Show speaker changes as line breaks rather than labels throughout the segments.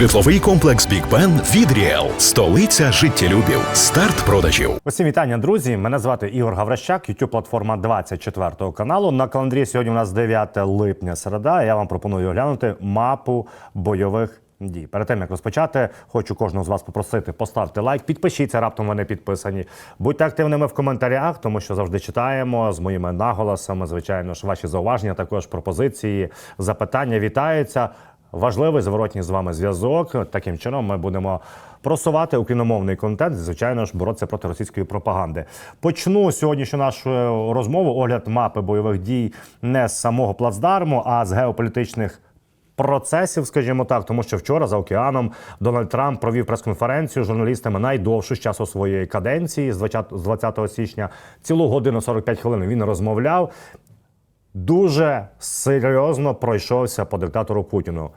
Житловий комплекс Бік Бен від Ріел. Столиця життєлюбів. Старт продажів.
Усім вітання, друзі. Мене звати Ігор Гаврищак, youtube платформа 24 каналу. На календарі сьогодні у нас 9 липня середа. Я вам пропоную оглянути мапу бойових дій. Перед тим як розпочати, хочу кожного з вас попросити поставте лайк, підпишіться, раптом ви не підписані. Будьте активними в коментарях, тому що завжди читаємо з моїми наголосами. Звичайно ж, ваші зауваження, також пропозиції, запитання вітаються. Важливий зворотній з вами зв'язок. Таким чином ми будемо просувати україномовний контент, звичайно ж, боротися проти російської пропаганди. Почну сьогоднішню нашу розмову огляд мапи бойових дій не з самого плацдарму, а з геополітичних. Процесів, скажімо так, тому що вчора за океаном Дональд Трамп провів прес-конференцію з журналістами найдовшу з часу своєї каденції з 20, з 20 січня. Цілу годину 45 хвилин він розмовляв дуже серйозно пройшовся по диктатору Путіну,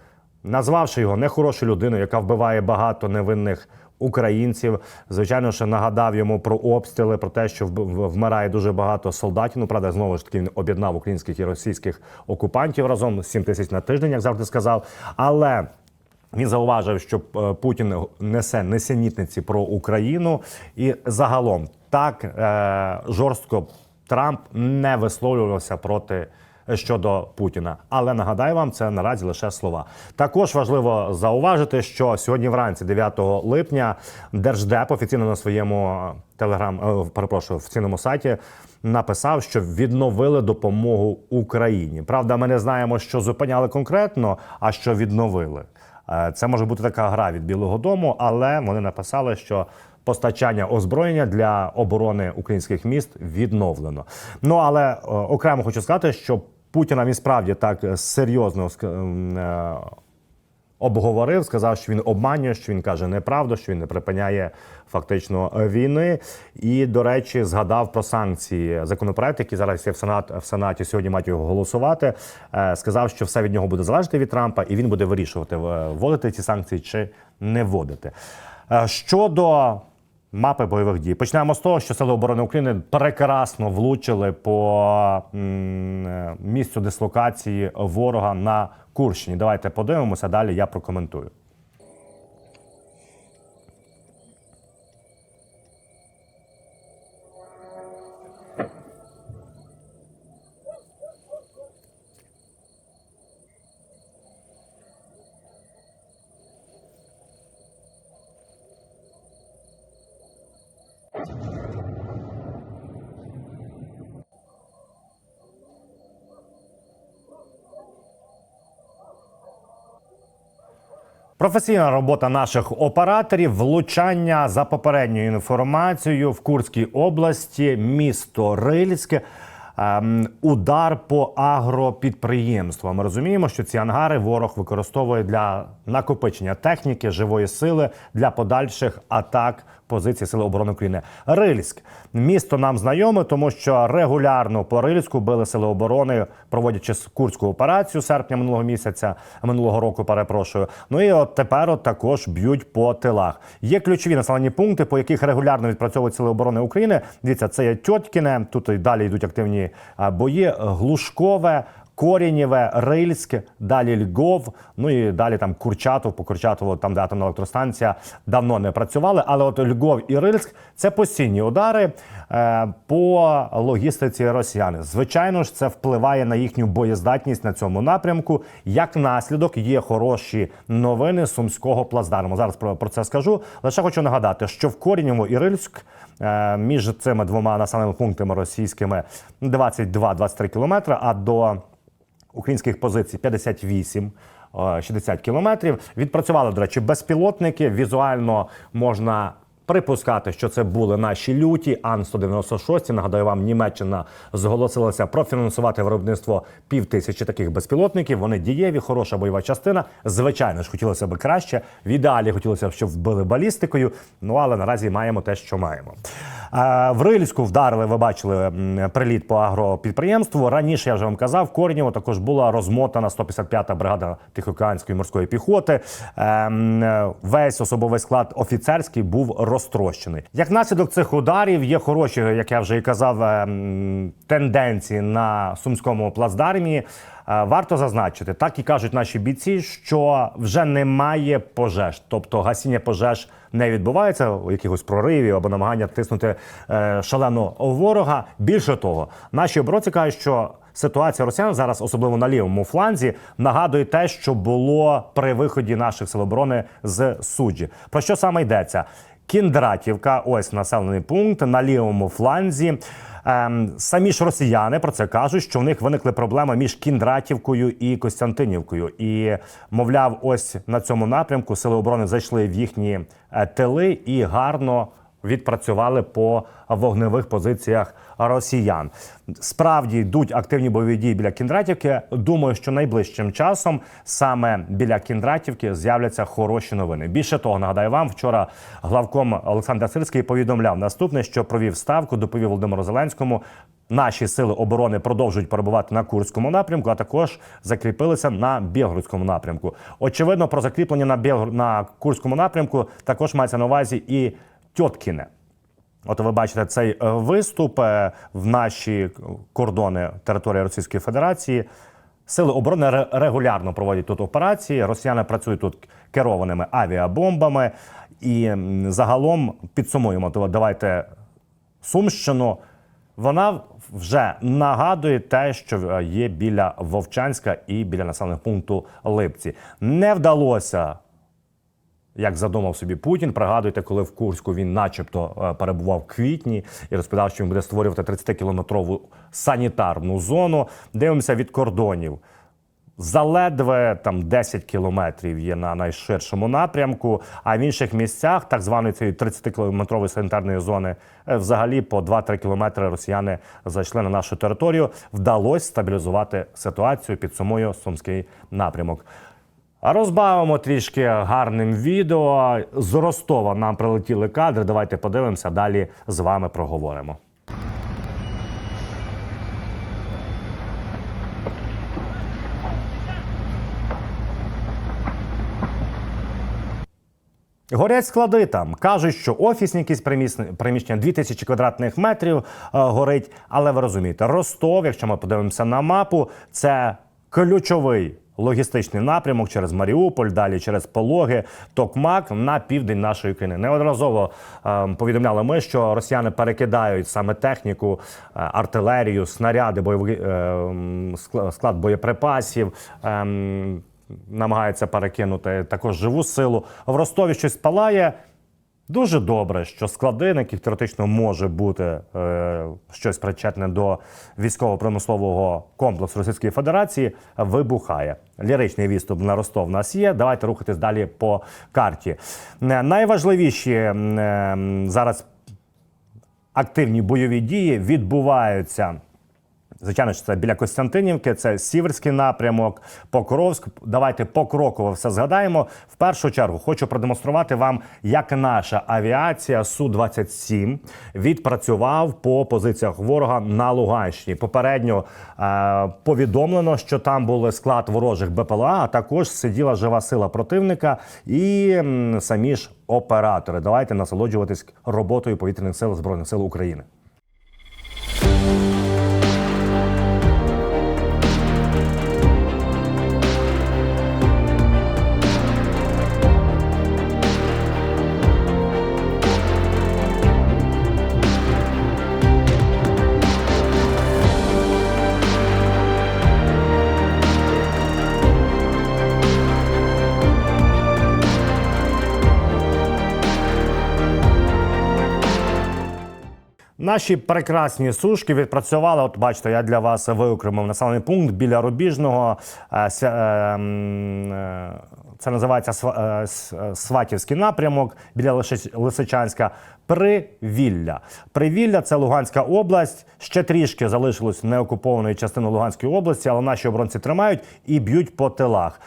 назвавши його нехорошою людиною, яка вбиває багато невинних українців. Звичайно, що нагадав йому про обстріли, про те, що вмирає дуже багато солдатів. Ну, правда, знову ж таки він об'єднав українських і російських окупантів разом 7 тисяч на тиждень, як завжди сказав. Але він зауважив, що е, Путін несе несенітниці про Україну, і загалом так е, жорстко Трамп не висловлювався проти. Щодо Путіна, але нагадаю вам, це наразі лише слова. Також важливо зауважити, що сьогодні вранці, 9 липня, держдеп офіційно на своєму телеграм, е, перепрошую, офіційному сайті написав, що відновили допомогу Україні. Правда, ми не знаємо, що зупиняли конкретно, а що відновили. Е, Це може бути така гра від Білого Дому, але вони написали, що постачання озброєння для оборони українських міст відновлено. Ну але е, окремо хочу сказати, що Путіна він справді так серйозно ск- м, е, обговорив, сказав, що він обманює, що він каже неправду, що він не припиняє фактично е, війни. І, до речі, згадав про санкції законопроект, який зараз є в Сенат в Сенаті. Сьогодні мають його голосувати. Сказав, що все від нього буде залежати від Трампа, і він буде вирішувати, вводити ці санкції чи не вводити. Щодо Мапи бойових дій. Почнемо з того, що Сили оборони України прекрасно влучили по е, місцю дислокації ворога на Курщині. Давайте подивимося далі. Я прокоментую. Професійна робота наших операторів, влучання за попередньою інформацією в Курській області, місто Рильське. Ем, Удар по агропідприємству. Ми розуміємо, що ці ангари ворог використовує для накопичення техніки, живої сили для подальших атак позиції Сили оборони України. Рильськ місто нам знайоме, тому що регулярно по Рильську били сили оборони, проводячи курську операцію серпня минулого місяця, минулого року. Перепрошую. Ну і от тепер от також б'ють по тилах. Є ключові населені пункти, по яких регулярно відпрацьовують сили оборони України. Дивіться, це є Тьоткіне. Тут і далі йдуть активні а, бої. Глушкове. Корінєве, Рильськ, далі Львов, ну і далі там Курчатов, по Курчатову, там де атомна електростанція давно не працювали. Але от Львов і Рильськ це постійні удари е, по логістиці росіян. Звичайно ж, це впливає на їхню боєздатність на цьому напрямку. Як наслідок є хороші новини сумського плацдарму. Зараз про, це скажу. Лише хочу нагадати, що в Корінєву і Рильськ між цими двома населеними пунктами російськими 22-23 кілометри, а до українських позицій 58. е, 60 кілометрів відпрацювали, до речі, безпілотники. Візуально можна припускати, що це були наші люті Ан 196 Нагадаю вам, Німеччина зголосилася профінансувати виробництво півтисячі таких безпілотників. Вони дієві, хороша бойова частина. Звичайно ж, хотілося б краще. В ідеалі хотілося б, щоб вбили балістикою. Ну але наразі маємо те, що маємо. В Рильську вдарили, ви бачили приліт по агропідприємству. Раніше я вже вам казав, Корнєво також була розмотана 155-та бригада Тихоокеанської морської піхоти. Ем, Весь особовий склад офіцерський був розподілений розтрощений. Як наслідок цих ударів є хороші, як я вже і казав, ем, тенденції на сумському плацдармі. Е, Варто зазначити, так і кажуть наші бійці, що вже немає пожеж, тобто гасіння пожеж не відбувається у якихось проривів або намагання тиснути е, шалено ворога. Більше того, наші оборонці кажуть, що ситуація росіян зараз, особливо на лівому фланзі, нагадує те, що було при виході наших сил оборони з суджі. Про що саме йдеться? Кіндратівка, ось населений пункт на лівому фланзі. Ем, самі ж росіяни про це кажуть, що в них виникли проблеми між Кіндратівкою і Костянтинівкою. І, мовляв, ось на цьому напрямку сили оборони зайшли в їхні е, тили і гарно відпрацювали по вогневих позиціях росіян. Справді йдуть активні бойові дії біля Кіндратівки. Думаю, що найближчим часом саме біля Кіндратівки з'являться хороші новини. Більше того, нагадаю вам, вчора главком Олександр Сирський повідомляв наступне, що провів ставку, доповів Володимиру Зеленському. Наші сили оборони продовжують перебувати на Курському напрямку, а також закріпилися на Білгородському напрямку. Очевидно, про закріплення на Білгор... на Курському напрямку також мається на увазі і Тьоткіне. От ви бачите цей е, виступ е, в наші кордони території Російської Федерації. Сили оборони ре- регулярно проводять тут операції. Росіяни працюють тут керованими авіабомбами. І загалом підсумуємо. То давайте Сумщину. Вона вже нагадує те, що е, є біля Вовчанська і біля населеного пункту Липці. Не вдалося як задумав собі Путін. Пригадуйте, коли в Курську він, начебто, е, перебував в квітні і розповідав, що він буде створювати 30-кілометрову санітарну зону. Дивимося від кордонів. Заледве там 10 кілометрів є на найширшому напрямку, а в інших місцях так званої цієї 30-кілометрової санітарної зони е, взагалі по 2-3 кілометри росіяни зайшли на нашу територію. Вдалося стабілізувати ситуацію. Підсумує сумський напрямок. Розбавимо трішки гарним відео. З Ростова нам прилетіли кадри. Давайте подивимося. Далі з вами проговоримо. Горять склади там. Кажуть, що офісні якісь приміщення 2000 квадратних метрів е, горить. Але ви розумієте, Ростов, якщо ми подивимося на мапу, це ключовий логістичний напрямок через Маріуполь, далі через Пологи, Токмак на південь нашої країни. Неодноразово е, повідомляли ми, що росіяни перекидають саме техніку, е, артилерію, снаряди, бойовий е, склад боєприпасів. ем, намагається перекинути також живу силу. В Ростові щось палає. Дуже добре, що склади, на яких теоретично може бути е, щось причетне до військово-промислового комплексу Російської Федерації, вибухає. Ліричний відступ на Ростов в нас є. Давайте рухатись далі по карті. Е, Найважливіші е, зараз активні бойові дії відбуваються. Звичайно, що це біля Костянтинівки, це Сіверський напрямок, Покровськ. Давайте покроково все згадаємо. В першу чергу хочу продемонструвати вам, як наша авіація Су-27 відпрацював по позиціях ворога на Луганщині. Попередньо е, повідомлено, що там були склад ворожих БПЛА, а також сиділа жива сила противника і м, самі ж оператори. Давайте насолоджуватись роботою повітряних сил збройних сил України. Наші прекрасні сушки відпрацювали. От бачите, я для вас виокремив населений пункт біля Рубіжного. Е, е, е, Це називається Сватівський напрямок біля Лисичанська. Привілля. Привілля це Луганська область. Ще трішки залишилось неокупованої частини Луганської області, але наші оборонці тримають і б'ють по тилах.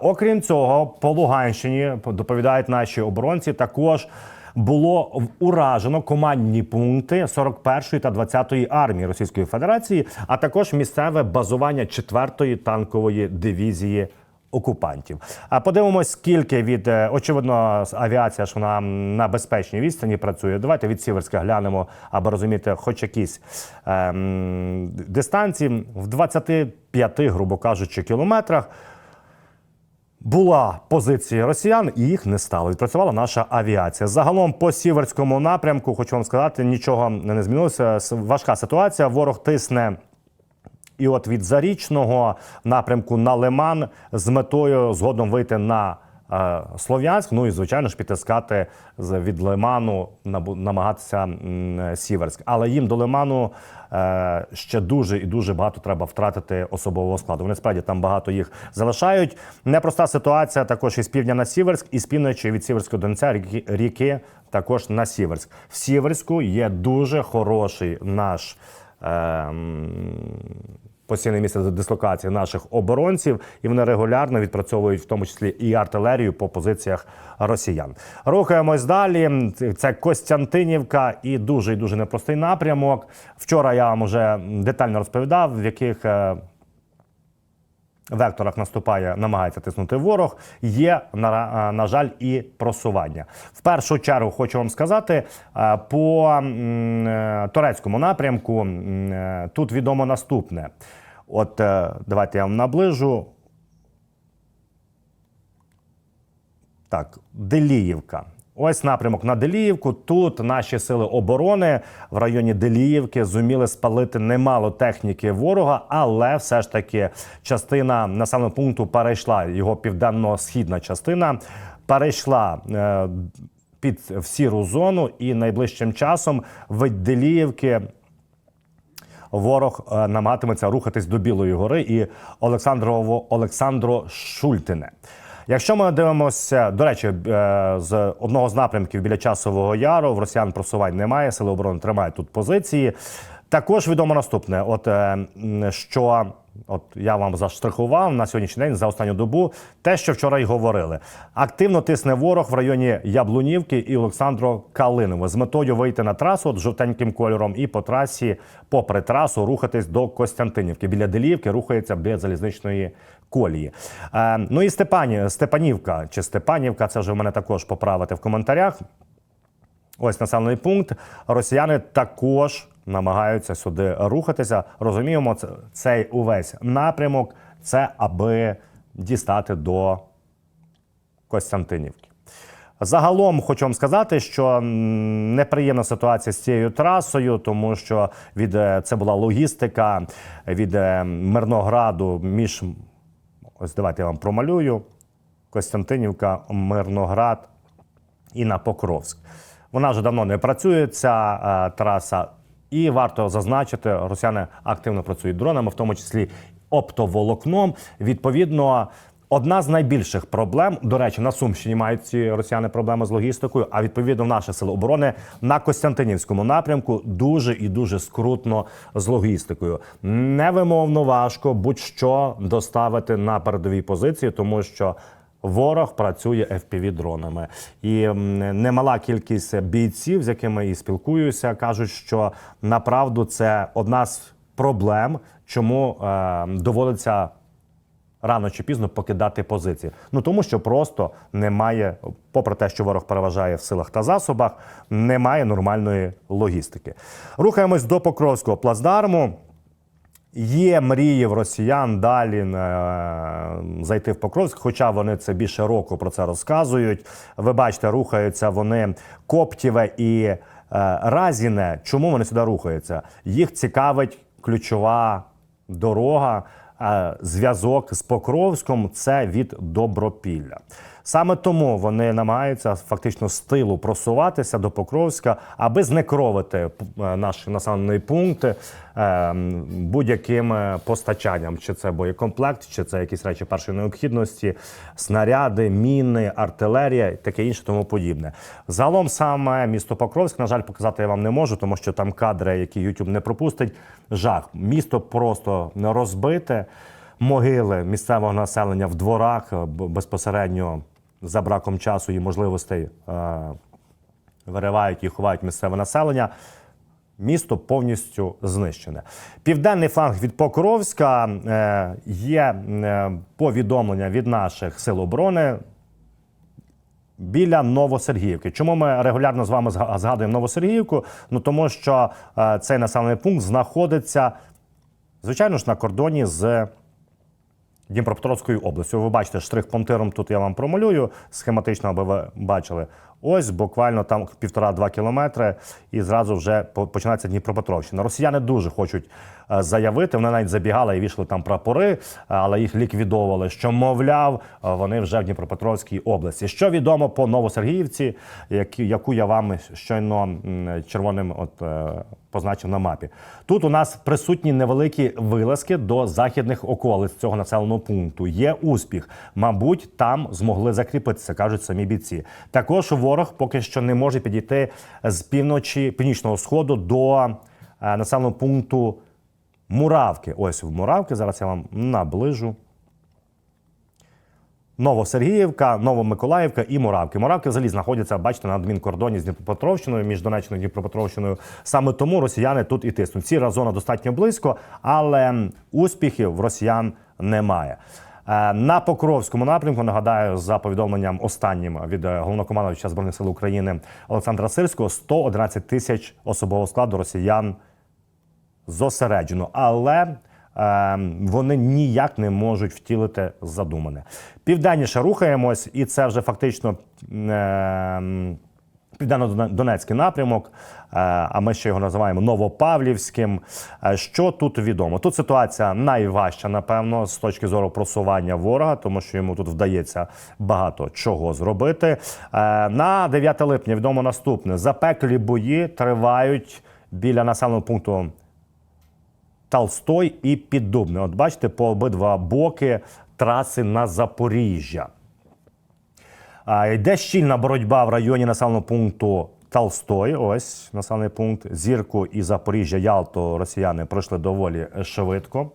Окрім цього, по Луганщині доповідають наші оборонці також було уражено командні пункти 41-ї та 20-ї армії Російської Федерації, а також місцеве базування 4-ї танкової дивізії окупантів. А подивимось, скільки від е, очевидно авіація ж вона на безпечній відстані працює. Давайте від Сіверська глянемо, аби розуміти, хоч якісь ем, дистанції в 25, грубо кажучи, кілометрах. Була позиція росіян, і їх не стало. Відпрацювала наша авіація. Загалом по сіверському напрямку, хочу вам сказати, нічого не змінилося. Важка ситуація. Ворог тисне. І от від зарічного напрямку на Лиман з метою згодом вийти на Слов'янськ. Ну і звичайно ж підтискати від Лиману, намагатися Сіверськ. Але їм до Лиману е, ще дуже і дуже багато треба втратити особового складу. Вони справді там багато їх залишають. Непроста ситуація також із півдня на Сіверськ, і з півночі від Сіверського Донця ріки, ріки також на Сіверськ. В Сіверську є дуже хороший наш. ем, постійне місце дислокації наших оборонців, і вони регулярно відпрацьовують в тому числі і артилерію по позиціях росіян. Рухаємось далі. Це Костянтинівка і дуже і дуже непростий напрямок. Вчора я вам вже детально розповідав, в яких. е, Векторах наступає, намагається тиснути ворог. Є на, е, на жаль і просування. В першу чергу хочу вам сказати е, по турецькому напрямку. Тут відомо наступне. От е, давайте я вам наближу. Так, Деліївка. Ось напрямок на Деліївку. Тут наші сили оборони в районі Деліївки зуміли спалити немало техніки ворога, але все ж таки частина населеного пункту перейшла його південно-східна частина перейшла. е, Під в сіру зону, і найближчим часом від Деліївки ворог наматиметься намагатиметься рухатись до Білої гори і Олександрово Олександро Шультине. Якщо ми дивимося, до речі, е, з одного з напрямків біля часового яру в росіян просувань немає, сили оборони тримають тут позиції. Також відомо наступне: от е, що от я вам заштрихував на сьогоднішній день за останню добу, те, що вчора й говорили. Активно тисне ворог в районі Яблунівки і Олександро Калиново з метою вийти на трасу от жовтеньким кольором і по трасі, попри трасу, рухатись до Костянтинівки. Біля Деліївки рухається біля залізничної колії. Е, ну і Степані, Степанівка чи Степанівка, це вже в мене також поправити в коментарях. Ось населений пункт. Росіяни також намагаються сюди рухатися. Розуміємо, це цей увесь напрямок це аби дістати до Костянтинівки. Загалом хочу вам сказати, що неприємна ситуація з цією трасою, тому що від е, це була логістика від е, Мирнограду між ось давайте я вам промалюю. Костянтинівка, Мирноград і на Покровськ. Вона вже давно не працює, ця е, траса. І варто зазначити, росіяни активно працюють дронами, в тому числі оптоволокном. Відповідно, одна з найбільших проблем, до речі, на Сумщині мають ці росіяни проблеми з логістикою. А відповідно, наші сили оборони на Костянтинівському напрямку дуже і дуже скрутно з логістикою. Невимовно важко будь-що доставити на передові позиції, тому що Ворог працює fpv дронами, і немала кількість бійців, з якими і спілкуюся, кажуть, що направду це одна з проблем, чому е, доводиться рано чи пізно покидати позиції. Ну тому що просто немає, попри те, що ворог переважає в силах та засобах, немає нормальної логістики. Рухаємось до Покровського плацдарму. Є мрії в росіян далі е, зайти в Покровськ, хоча вони це більше року про це розказують. Ви бачите, рухаються вони Коптєве і е, Разіне. Чому вони сюди рухаються? Їх цікавить ключова дорога, е, зв'язок з Покровськом це від Добропілля. Саме тому вони намагаються фактично з тилу просуватися до Покровська, аби знекровити е, наш населений пункт е, будь-яким е, постачанням, чи це боєкомплект, чи це якісь речі першої необхідності, снаряди, міни, артилерія, таке інше, тому подібне. Загалом саме місто Покровськ, на жаль, показати я вам не можу, тому що там кадри, які YouTube не пропустить. Жах. Місто просто розбите. Могили місцевого населення в дворах безпосередньо за браком часу і можливостей е, виривають і ховають місцеве населення. Місто повністю знищене. Південний фланг від Покровська е, є е, повідомлення від наших сил оборони біля Новосергіївки. Чому ми регулярно з вами згадуємо Новосергіївку? Ну тому що цей населений пункт знаходиться, звичайно ж, на кордоні з Дніпропетровською областю. Ви бачите, штрих-пунктиром тут я вам промалюю схематично, аби ви бачили. Ось буквально там півтора-два кілометри, і зразу вже починається Дніпропетровщина. Росіяни дуже хочуть е, заявити. Вони навіть забігали і вішали там прапори, але їх ліквідовували. Що мовляв, е, вони вже в Дніпропетровській області. Що відомо по Новосергіївці, яку я вам щойно червоним от е, позначив на мапі. Тут у нас присутні невеликі вилазки до західних околиць цього населеного пункту. Є успіх. Мабуть, там змогли закріпитися, кажуть самі бійці. Також ворог поки що не може підійти з півночі північного сходу до е, населеного пункту Муравки. Ось в Муравки. Зараз я вам наближу. Новосергіївка, Новомиколаївка і Муравки. Муравки взагалі знаходяться, бачите, на адмінкордоні з Дніпропетровщиною, між Донеччиною і Дніпропетровщиною. Саме тому росіяни тут і тиснуть. Ці зона достатньо близько, але успіхів росіян немає. Е, На Покровському напрямку нагадаю за повідомленням останнім від е, головнокомандувача збройних сил України Олександра Сирського 111 тисяч особового складу росіян зосереджено, але вони ніяк не можуть втілити задумане. Південніше рухаємось, і це вже фактично е, південно-донецький напрямок, е, а ми ще його називаємо Новопавлівським. Е, Що тут відомо? Тут ситуація найважча, напевно, з точки зору просування ворога, тому що йому тут вдається багато чого зробити. Е, На 9 липня відомо наступне: запеклі бої тривають біля населеного пункту Толстой і Піддубне. От бачите, по обидва боки траси на Запоріжжя. Йде щільна боротьба в районі населеного пункту Толстой. Ось населений пункт. Зірку і Запоріжжя, Ялту росіяни пройшли доволі швидко.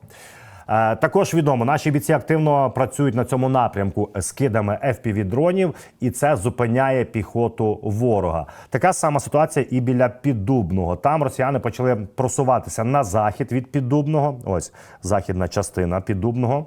Е, Також відомо, наші бійці активно працюють на цьому напрямку з кидами FPV-дронів, і це зупиняє піхоту ворога. Така сама ситуація і біля Піддубного. Там росіяни почали просуватися на захід від Піддубного. Ось західна частина Піддубного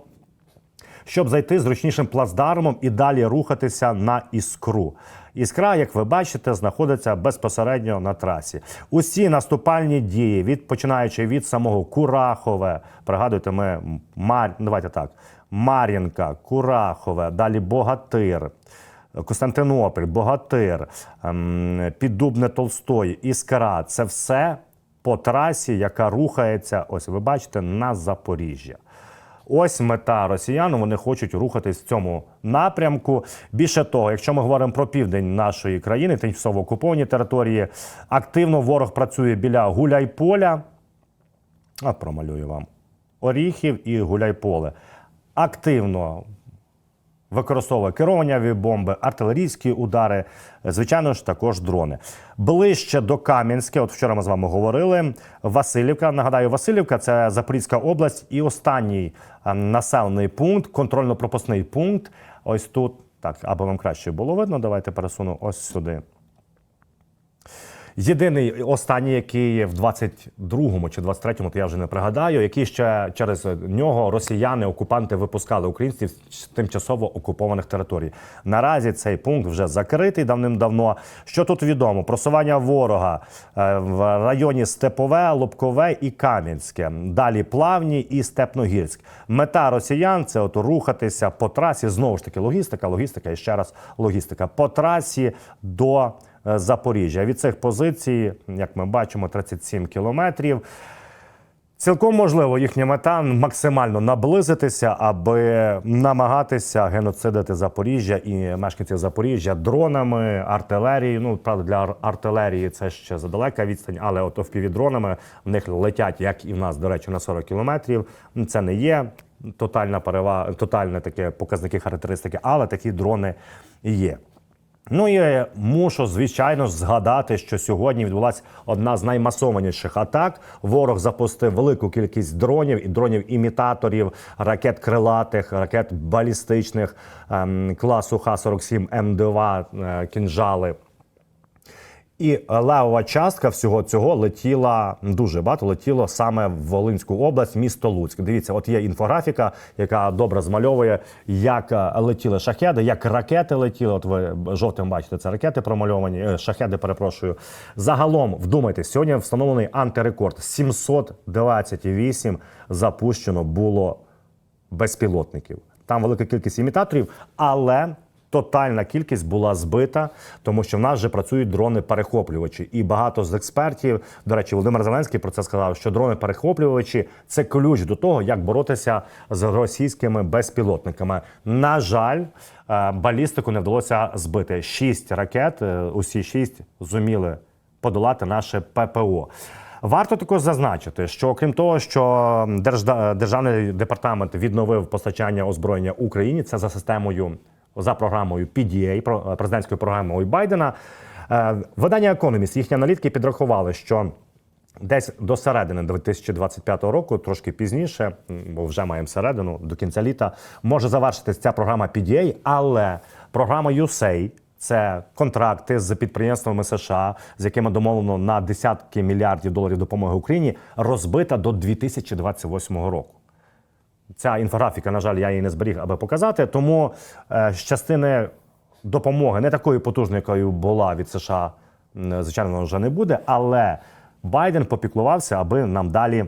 щоб зайти зручнішим плацдармом і далі рухатися на іскру. Іскра, як ви бачите, знаходиться безпосередньо на трасі. Усі наступальні дії, від починаючи від самого Курахове, пригадуйте, ми Мар... давайте так: Мар'їнка, Курахове, далі Богатир. Константинополь, Богатир, ем, Піддубне Толстой, Іскра це все по трасі, яка рухається, ось ви бачите, на Запоріжжя. Ось мета росіян. Вони хочуть рухатись в цьому напрямку. Більше того, якщо ми говоримо про південь нашої країни, тимчасово окуповані території, активно ворог працює біля Гуляйполя. А промалюю вам Оріхів і Гуляйполе. Активно використовує керовані бомби, артилерійські удари, звичайно ж, також дрони. Ближче до Кам'янське, от вчора ми з вами говорили. Васильівка. Нагадаю, Васильівка це Запорізька область і останній населений пункт, контрольно-пропускний пункт. Ось тут. Так, аби вам краще було видно, давайте пересуну ось сюди. Єдиний останній, який в 22-му чи 23-му, то я вже не пригадаю, який ще через нього росіяни, окупанти випускали українців з тимчасово окупованих територій. Наразі цей пункт вже закритий давним-давно. Що тут відомо? Просування ворога е, в районі Степове, Лобкове і Кам'янське. Далі Плавні і Степногірськ. Мета росіян це от рухатися по трасі. Знову ж таки, логістика, логістика і ще раз логістика по трасі до Запоріжжя. Від цих позицій, як ми бачимо, 37 кілометрів. Цілком можливо, їхня мета максимально наблизитися, аби намагатися геноцидити Запоріжжя і мешканців Запоріжжя дронами, артилерією. Ну правда, для артилерії це ще задалека відстань, але от впівдронами в них летять, як і в нас, до речі, на 40 кілометрів. Це не є тотальна перевага, тотальне таке показники характеристики, але такі дрони є. Ну і мушу звичайно згадати, що сьогодні відбулася одна з наймасованіших атак. Ворог запустив велику кількість дронів і дронів-імітаторів, ракет крилатих, ракет балістичних ем, класу Х-47 М2 е, кінжали. І левова частка всього цього летіла дуже багато летіло саме в Волинську область, місто Луцьк. Дивіться, от є інфографіка, яка добре змальовує, як е, летіли шахеди, як ракети летіли. От ви жовтим бачите, це ракети промальовані, е, шахеди, перепрошую. Загалом, вдумайтесь, сьогодні встановлений антирекорд. 728 запущено було безпілотників. Там велика кількість імітаторів, але тотальна кількість була збита, тому що в нас вже працюють дрони-перехоплювачі. І багато з експертів, до речі, Володимир Зеленський про це сказав, що дрони-перехоплювачі це ключ до того, як боротися з російськими безпілотниками. На жаль, е, балістику не вдалося збити. Шість ракет, е, усі шість зуміли подолати наше ППО. Варто також зазначити, що окрім того, що Держда- державний департамент відновив постачання озброєння Україні, це за системою за програмою PDA, про- президентською програмою Байдена. Е, Видання Economist, їхні аналітики підрахували, що Десь до середини 2025 року, трошки пізніше, бо вже маємо середину до кінця літа, може завершитись ця програма PDA, але програма USAID – це контракти з підприємствами США, з якими домовлено на десятки мільярдів доларів допомоги Україні, розбита до 2028 року. Ця інфографіка, на жаль, я її не зберіг, аби показати. Тому е, з частини допомоги не такою потужною, якою була від США, звичайно, вже не буде. Але Байден попіклувався, аби нам далі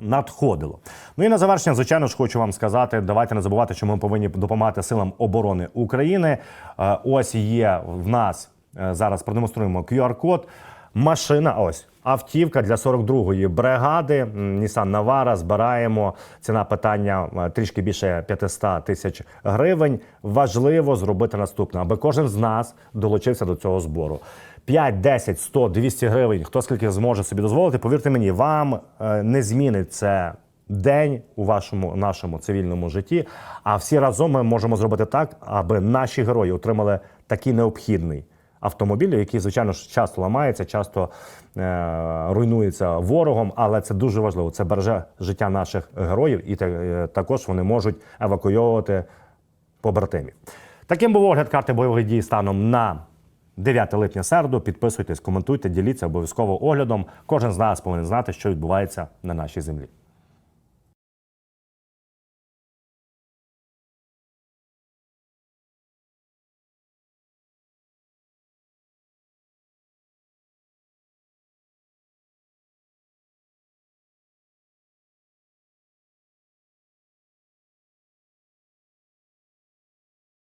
надходило. Ну і на завершення, звичайно ж, хочу вам сказати: давайте не забувати, що ми повинні допомагати силам оборони України. Е, Ось є в нас е, зараз продемонструємо QR-код. Машина, ось автівка для 42-ї бригади. Nissan Navara збираємо. Ціна питання е, трішки більше 500 тисяч гривень. Важливо зробити наступне, аби кожен з нас долучився до цього збору. 5, 10, 100, 200 гривень, хто скільки зможе собі дозволити, повірте мені, вам е, не змінить це день у вашому нашому цивільному житті. А всі разом ми можемо зробити так, аби наші герої отримали такий необхідний автомобіль, який, звичайно ж, часто ламається, часто е, руйнується ворогом, але це дуже важливо. Це береже життя наших героїв, і е, також вони можуть евакуйовувати побратимів. Таким був огляд карти бойових дій станом на 9 липня середу. Підписуйтесь, коментуйте, діліться обов'язково оглядом. Кожен з нас повинен знати, що відбувається на нашій землі.